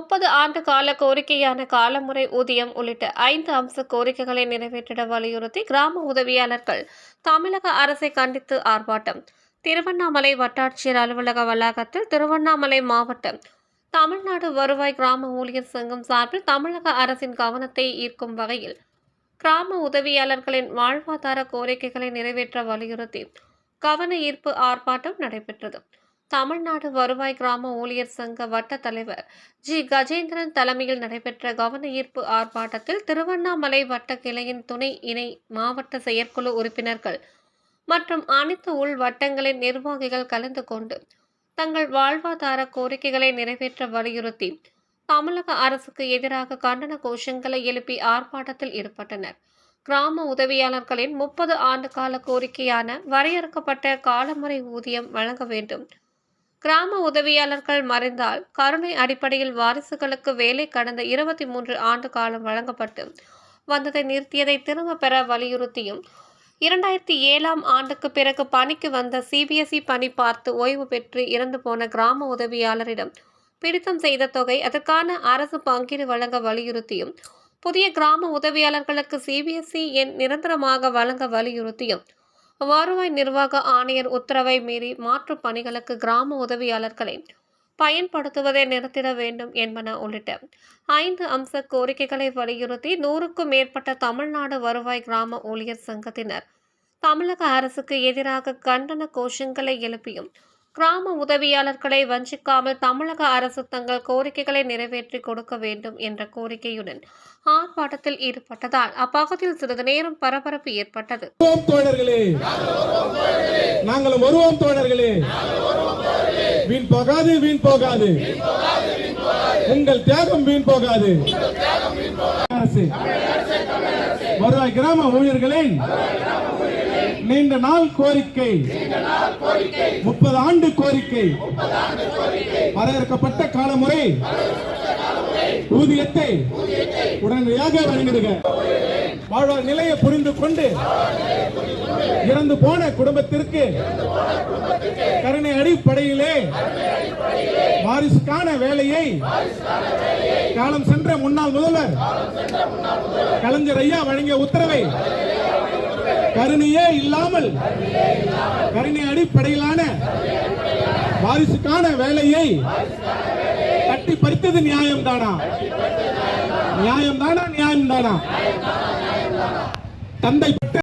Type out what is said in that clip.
முப்பது ஆண்டு கால கோரிக்கையான காலமுறை ஊதியம் உள்ளிட்ட ஐந்து அம்ச கோரிக்கைகளை நிறைவேற்றிட வலியுறுத்தி கிராம உதவியாளர்கள் தமிழக அரசை கண்டித்து ஆர்ப்பாட்டம். திருவண்ணாமலை வட்டாட்சியர் அலுவலக வளாகத்தில் திருவண்ணாமலை மாவட்டம் தமிழ்நாடு வருவாய் கிராம ஊழியர் சங்கம் சார்பில் தமிழக அரசின் கவனத்தை ஈர்க்கும் வகையில் கிராம உதவியாளர்களின் வாழ்வாதார கோரிக்கைகளை நிறைவேற்ற வலியுறுத்தி கவன ஈர்ப்பு ஆர்ப்பாட்டம் நடைபெற்றது. தமிழ்நாடு வருவாய் கிராம ஊழியர் சங்க வட்ட தலைவர் ஜி. கஜேந்திரன் தலைமையில் நடைபெற்ற கவன ஈர்ப்பு ஆர்ப்பாட்டத்தில் திருவண்ணாமலை வட்ட கிளையின் துணை இணை மாவட்ட செயற்குழு உறுப்பினர்கள் மற்றும் அனைத்து உள் வட்டங்களின் நிர்வாகிகள் கலந்து கொண்டு தங்கள் வாழ்வாதார கோரிக்கைகளை நிறைவேற்ற வலியுறுத்தி தமிழக அரசுக்கு எதிராக கண்டன கோஷங்களை எழுப்பி ஆர்ப்பாட்டத்தில் ஈடுபட்டனர். கிராம உதவியாளர்களின் முப்பது ஆண்டு கால கோரிக்கையான வரையறுக்கப்பட்ட காலமுறை ஊதியம் வழங்க வேண்டும். கிராம உதவியாளர்கள் மறைந்தால் கருணை அடிப்படையில் வாரிசுகளுக்கு வேலை கடந்த இருபத்தி மூன்று ஆண்டு காலம் வழங்கப்பட்டு வந்ததை நிறுத்தியதை திரும்ப பெற வலியுறுத்தியும் இரண்டாயிரத்தி ஏழாம் ஆண்டுக்கு பிறகு பணிக்கு வந்த சிபிஎஸ்இ பணி பார்த்து ஓய்வு பெற்று இறந்து போன கிராம உதவியாளரிடம் பிடித்தம் செய்த தொகை அதற்கான அரசு பங்கீடு வழங்க வலியுறுத்தியும் புதிய கிராம உதவியாளர்களுக்கு சிபிஎஸ்இ எண் நிரந்தரமாக வழங்க வலியுறுத்தியும் வருவாய் நிர்வாக ஆணையர் உத்தரவை மீறி மாற்று பணிகளுக்கு கிராம உதவியாளர்களை பயன்படுத்துவதை நிறுத்திட வேண்டும் என்பன உள்ளிட்ட ஐந்து அம்ச கோரிக்கைகளை வலியுறுத்தி நூறுக்கும் மேற்பட்ட தமிழ்நாடு வருவாய் கிராம ஊழியர் சங்கத்தினர் தமிழக அரசுக்கு எதிராக கண்டன கோஷங்களை எழுப்பியும் கிராம உதவியாளர்களை வஞ்சிக்காமல் தமிழக அரசு தங்கள் கோரிக்கைகளை நிறைவேற்றி கொடுக்க வேண்டும் என்ற கோரிக்கையுடன் ஆர்ப்பாட்டத்தில் ஈடுபட்டதால் அப்பகுதியில் சிறிது நேரம் பரபரப்பு ஏற்பட்டது. வருவோம் நாங்களும் வருவோம் தோழர்களே. வீண் போகாது வீண் போகாது. உங்கள் தியாகம் வீண் போகாது. வருவாய் கிராம ஊழியர்களின் நீண்ட நாள் கோரிக்கை. முப்பது ஆண்டு கோரிக்கை. வரையறுக்கப்பட்ட காலமுறை. ஊதியத்தை உடனடியாக வழங்கிடுக. வாழ்வார் நிலையை புரிந்து கொண்டு இறந்து போன குடும்பத்திற்கு கருணை அடிப்படையிலே வாரிசுக்கான வேலையை காலம் சென்ற முன்னாள் முதல்வர் கலைஞர் ஐயா வழங்கிய உத்தரவை கருணையே இல்லாமல் கருணை அடிப்படையிலான வாரிசுக்கான வேலையை கட்டி பறித்தது நியாயம் தானா நியாயம் தானா நியாயம் தானா தந்தை